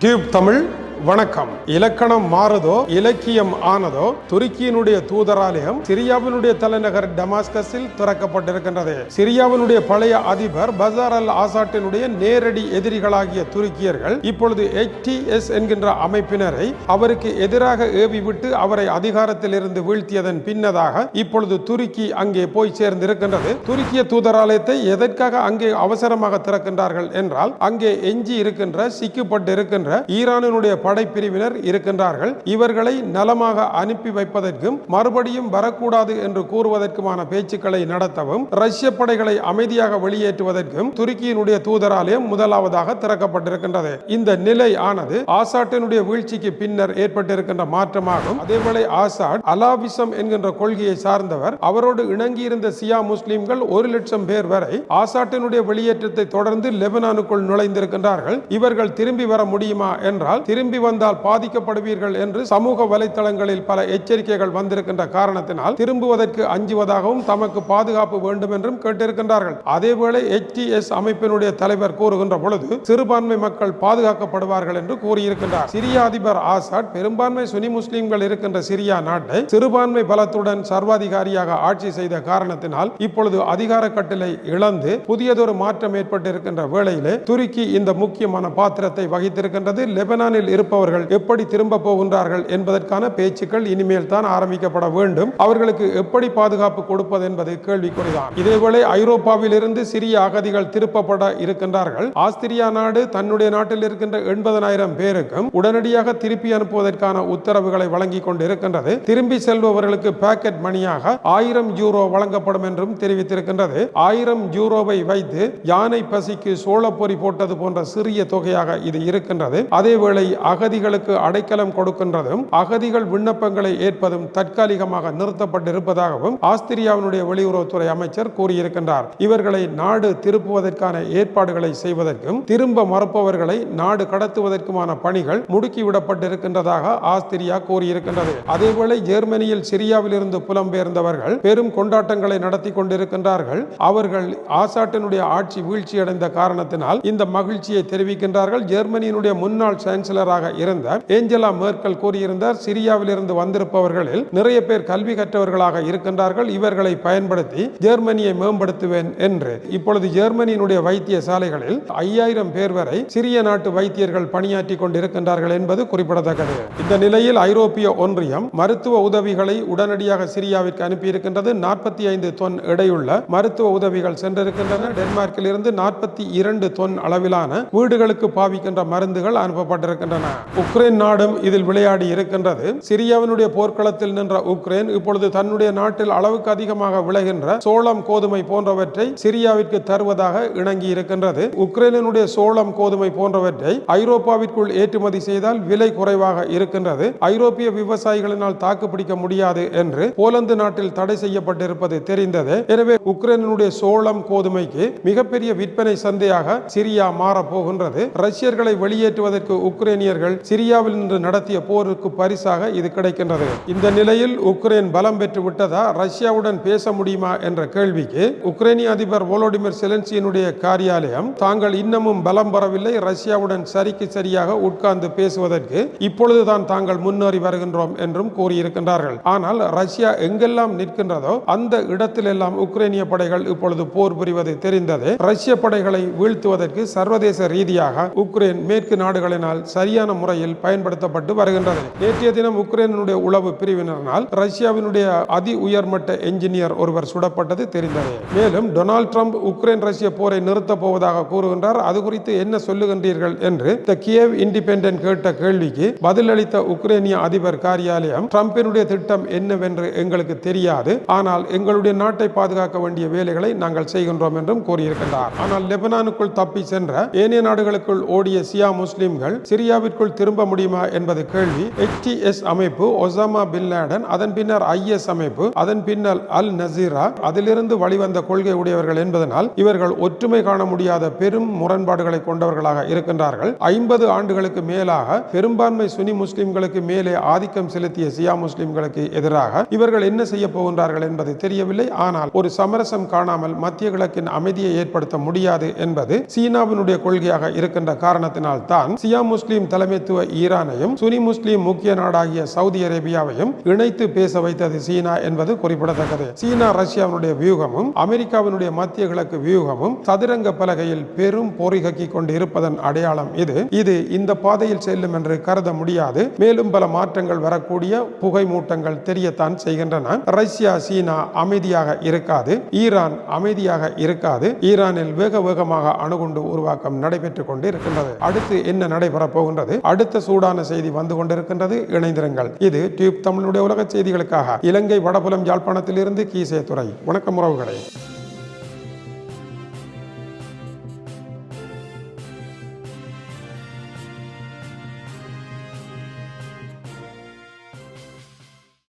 Tube Tamil வணக்கம். இலக்கணம் மாறுதோ இலக்கியம் ஆனதோ துருக்கியினுடைய தூதராலயம் சிரியாவினுடைய தலைநகர் டமாஸ்கஸில் திறக்கப்பட்டிருக்கின்றது. சிரியாவினுடைய பழைய அதிபர் பசார் அல் ஆசாட்டினுடைய நேரடி எதிரிகளாகிய துருக்கியர்கள் இப்பொழுது எச்டிஎஸ் என்கின்ற அமைப்பினரை அவருக்கு எதிராக ஏவிவிட்டு அவரை அதிகாரத்தில் இருந்து வீழ்த்தியதன் பின்னதாக இப்பொழுது துருக்கி அங்கே போய் சேர்ந்திருக்கின்றது. துருக்கிய தூதராலயத்தை எதற்காக அங்கே அவசரமாக திறக்கின்றார்கள் என்றால் அங்கே எஞ்சி இருக்கின்ற சிக்கப்பட்டு இருக்கின்ற ஈரானினுடைய படைப்பிரிவினர் இருக்கின்றார்கள். இவர்களை நலமாக அனுப்பி வைப்பதற்கும் மறுபடியும் வரக்கூடாது என்று கூறுவதற்குமான பேச்சுக்களை நடத்தவும் ரஷ்ய படைகளை அமைதியாக வெளியேற்றுவதற்கும் துருக்கியினுடைய தூதராலயம் முதலாவதாக திறக்கப்பட்டிருக்கின்றது. இந்த நிலை ஆனது ஆசாட்டினுடைய வீழ்ச்சிக்கு பின்னர் ஏற்பட்டிருக்கின்ற மாற்றமாகும். அதேவேளை ஆசாட் அலாபிசம் என்கின்ற கொள்கையை சார்ந்தவர் அவரோடு இணங்கியிருந்த சியா முஸ்லிம்கள் ஒரு லட்சம் பேர் வரை ஆசாட்டினுடைய வெளியேற்றத்தை தொடர்ந்து லெபனானுக்குள் நுழைந்திருக்கின்றார்கள். இவர்கள் திரும்பி வர முடியுமா என்றால் திரும்பி வந்தால் பாதிக்கப்படுவீர்கள் என்று சமூக வலைத்தளங்களில் பல எச்சரிக்கைகள் வந்திருக்கின்ற காரணத்தினால் திரும்புவதற்கு அஞ்சுவதாகவும் தமக்கு பாதுகாப்பு வேண்டும் என்றும் கேட்டிருக்கின்றார்கள். அதேவேளை எச்டிஎஸ் அமைப்பினுடைய தலைவர் கூறுகின்ற பொழுது சிறுபான்மை மக்கள் பாதுகாக்கப்படுவார்கள் என்று கூறியிருக்கின்றார். சிரியா அதிபர் ஆசாட் பெரும்பான்மை சுனி முஸ்லிம்கள் இருக்கின்ற சிரியா நாட்டை சிறுபான்மை பலத்துடன் சர்வாதிகாரியாக ஆட்சி செய்த காரணத்தினால் இப்பொழுது அதிகார கட்டளை இழந்து புதியதொரு மாற்றம் ஏற்பட்டிருக்கின்ற வேளையிலே துருக்கி இந்த முக்கியமான பாத்திரத்தை வகித்திருக்கின்றது. லெபனானில் இருப்பவர்கள் எப்படி திரும்ப போகின்றார்கள் என்பதற்கான பேச்சுக்கள் இனிமேல் தான் ஆரம்பிக்கப்பட வேண்டும். அவர்களுக்கு எப்படி பாதுகாப்பு கொடுப்பது என்பது கேள்விக்குறிதான். இதேவேளை ஐரோப்பாவில் இருந்து சிறிய அகதிகள் திருப்பப்பட இருக்கின்றார்கள். ஆஸ்திரியா நாடு தன்னுடைய நாட்டில் இருக்கின்ற எண்பதனாயிரம் பேருக்கும் உடனடியாக திருப்பி அனுப்புவதற்கான உத்தரவுகளை வழங்கி கொண்டிருக்கின்றது. திரும்பி செல்பவர்களுக்கு பாக்கெட் மணியாக ஆயிரம் யூரோ வழங்கப்படும் என்றும் தெரிவித்திருக்கின்றது. ஆயிரம் யூரோவை வைத்து யானை பசிக்கு சோளப்பொறி போட்டது போன்ற சிறிய தொகையாக இது இருக்கின்றது. அதேவேளை அகதிகளுக்கு அடைக்கலம் கொடுக்கின்றதும் அகதிகள் விண்ணப்பங்களை ஏற்பதும் தற்காலிகமாக நிறுத்தப்பட்டிருப்பதாகவும் ஆஸ்திரியாவினுடைய வெளியுறவுத்துறை அமைச்சர் கூறியிருக்கின்றார். இவர்களை நாடு திருப்புவதற்கான ஏற்பாடுகளை செய்வதற்கும் திரும்ப மறுப்பவர்களை நாடு கடத்துவதற்குமான பணிகள் முடுக்கிவிடப்பட்டிருக்கின்றதாக ஆஸ்திரியா கூறியிருக்கின்றது. அதேவேளை ஜெர்மனியில் சிரியாவில் இருந்து புலம்பெயர்ந்தவர்கள் பெரும் கொண்டாட்டங்களை நடத்தி கொண்டிருக்கின்றார்கள். அவர்கள் ஆசாட்டினுடைய ஆட்சி வீழ்ச்சியடைந்த காரணத்தினால் இந்த மகிழ்ச்சியை தெரிவிக்கின்றார்கள். ஜெர்மனியினுடைய முன்னாள் சான்சலராக இருந்த ஏஞ்சலா மேர்க்கல் கூறியிருந்தார் சிரியாவில் இருந்து வந்திருப்பவர்களில் நிறைய பேர் கல்வி கற்றவர்களாக இருக்கின்றார்கள். இவர்களை பயன்படுத்தி ஜெர்மனியை மேம்படுத்துவேன் என்று. இப்பொழுது ஜெர்மனியினுடைய வைத்தியசாலைகளில் ஐயாயிரம் பேர் வரை சிறிய நாட்டு வைத்தியர்கள் பணியாற்றி கொண்டிருக்கின்றார்கள் என்பது குறிப்பிடத்தக்கது. இந்த நிலையில் ஐரோப்பிய ஒன்றியம் மருத்துவ உதவிகளை உடனடியாக சிரியாவிற்கு அனுப்பியிருக்கின்றது. நாற்பத்தி ஐந்து தொன் எடையுள்ள மருத்துவ உதவிகள் சென்றிருக்கின்றன. டென்மார்க்கில் இருந்து நாற்பத்தி இரண்டு தொன் அளவிலான வீடுகளுக்கு பாவிக்கின்ற மருந்துகள் அனுப்பப்பட்டிருக்கின்றன. உக்ரைன் நாடும் இதில் விளையாடி இருக்கின்றது. சிரியாவினுடைய போர்க்களத்தில் நின்ற உக்ரைன் இப்பொழுது தன்னுடைய நாட்டில் அளவுக்கு அதிகமாக விளைகின்ற சோளம் கோதுமை போன்றவற்றை சிரியாவிற்கு தருவதாக இணங்கி இருக்கின்றது. உக்ரைனுடைய சோளம் கோதுமை போன்றவற்றை ஐரோப்பாவிற்குள் ஏற்றுமதி செய்தால் விலை குறைவாக இருக்கின்றது. ஐரோப்பிய விவசாயிகளினால் தாக்குப்பிடிக்க முடியாது என்று போலந்து நாட்டில் தடை செய்யப்பட்டிருப்பது தெரிந்தது. எனவே உக்ரைனுடைய சோளம் கோதுமைக்கு மிகப்பெரிய விற்பனை சந்தையாக சிரியா மாறப் போகின்றது ரஷ்யர்களை வெளியேற்றுவதற்கு உக்ரைனியர்கள் வீரர்கள் சிரியாவில் நின்று நடத்திய போருக்கு பரிசாக இது கிடைக்கின்றது. இந்த நிலையில் உக்ரைன் பலம் பெற்று விட்டதா? ரஷ்யாவுடன் பேச முடியுமா என்ற கேள்விக்கு உக்ரைனிய அதிபர் வோலோடிமிர் செலன்சியினுடைய காரியாலயம் தாங்கள் இன்னமும் பலம் பெறவில்லை ரஷ்யாவுடன் சரிக்கு சரியாக உட்கார்ந்து பேசுவதற்கு இப்பொழுதுதான் தாங்கள் முன்னேறி வருகின்றோம் என்றும் கூறியிருக்கின்றார்கள். ஆனால் ரஷ்யா எங்கெல்லாம் நிற்கின்றதோ அந்த இடத்திலெல்லாம் உக்ரைனிய படைகள் இப்பொழுது போர் புரிவது தெரிந்தது. ரஷ்ய படைகளை வீழ்த்துவதற்கு சர்வதேச ரீதியாக உக்ரைன் மேற்கு நாடுகளினால் சரியான முறையில் பயன்படுத்தப்பட்டு வருகின்றது. நேற்றைய தினம் உக்ரைனுடைய உளவு பிரிவினரால் ரஷ்யாவினுடைய அதி உயர்மட்ட என்ஜினியர் ஒருவர் சுடப்பட்டது தெரிந்தது. மேலும் டொனால்ட் ட்ரம்ப் உக்ரைன் ரஷ்ய போரை நிறுத்தப் போவதாக கூறுகின்றார். அது குறித்து என்ன சொல்லுகின்றீர்கள் என்று த கியேவ் இண்டிபெண்டன்ட் கேட்ட கேள்விக்கு பதிலளித்த உக்ரைனிய அதிபர் காரியாலயம் ட்ரம்பினுடைய திட்டம் என்னவென்று எங்களுக்கு தெரியாது. ஆனால் எங்களுடைய நாட்டை பாதுகாக்க வேண்டிய வேலைகளை நாங்கள் செய்கின்றோம் என்றும் கூறியிருக்கின்றார். ஆனால் லெபனானுக்குள் தப்பி சென்ற ஏனைய நாடுகளுக்குள் ஓடிய சியா முஸ்லிம்கள் சிரியாவிற்குள் திரும்ப முடியுமா என்பது கேள்வி. எச்டிஎஸ் அமைப்பு ஒசாமா பின் லேடன் அதன் பின்னர் ஐஎஸ் அமைப்பு அதன் பின்னர் அல் நசீரா அதிலிருந்து வழிவந்த கொள்கை உடையவர்கள் என்பதனால் இவர்கள் ஒற்றுமை காண முடியாத பெரும் முரண்பாடுகளை கொண்டவர்களாக இருக்கின்றார்கள். ஐம்பது ஆண்டுகளுக்கு மேலாக பெரும்பான்மை சுனி முஸ்லிம்களுக்கு மேலே ஆதிக்கம் செலுத்திய சியா முஸ்லிம்களுக்கு எதிராக இவர்கள் என்ன செய்ய போகின்றார்கள் என்பது தெரியவில்லை. ஆனால் ஒரு சமரசம் காணாமல் மத்திய கிழக்கின் அமைதியை ஏற்படுத்த முடியாது என்பது சீனாவினுடைய கொள்கையாக இருக்கின்ற காரணத்தினால் தான் சியா முஸ்லிம் தலை தலைமைத்துவ ஈரானையும் சுனி முஸ்லிம் முக்கிய நாடாகிய சவுதி அரேபியாவையும் இணைத்து பேச வைத்தது சீனா என்பது குறிப்பிடத்தக்கது. சீனா ரஷ்யாவினுடைய வியூகமும் அமெரிக்காவினுடைய மத்திய கிழக்கு வியூகமும் சதுரங்க பலகையில் பெரும் போரிகக்கி கொண்டு இருப்பதன் அடையாளம் இது. இது இந்த பாதையில் செல்லும் என்று கருத முடியாது. மேலும் பல மாற்றங்கள் வரக்கூடிய புகை மூட்டங்கள் தெரியத்தான் செய்கின்றன. ரஷ்யா சீனா அமைதியாக இருக்காது. ஈரான் அமைதியாக இருக்காது. ஈரானில் வேக வேகமாக அணுகுண்டு உருவாக்கம் நடைபெற்றுக் கொண்டு இருக்கின்றது அடுத்து என்ன நடைபெறப் போகின்றது? அடுத்த சூடான செய்தி வந்து கொண்டிருக்கின்றது. இணைந்திருங்கள். இது டியூப் தமிழுடைய உலக செய்திகளுக்காக. இலங்கை வடபுலம் யாழ்ப்பாணத்திலிருந்து கீசே துறை வணக்கம் உறவுகளே.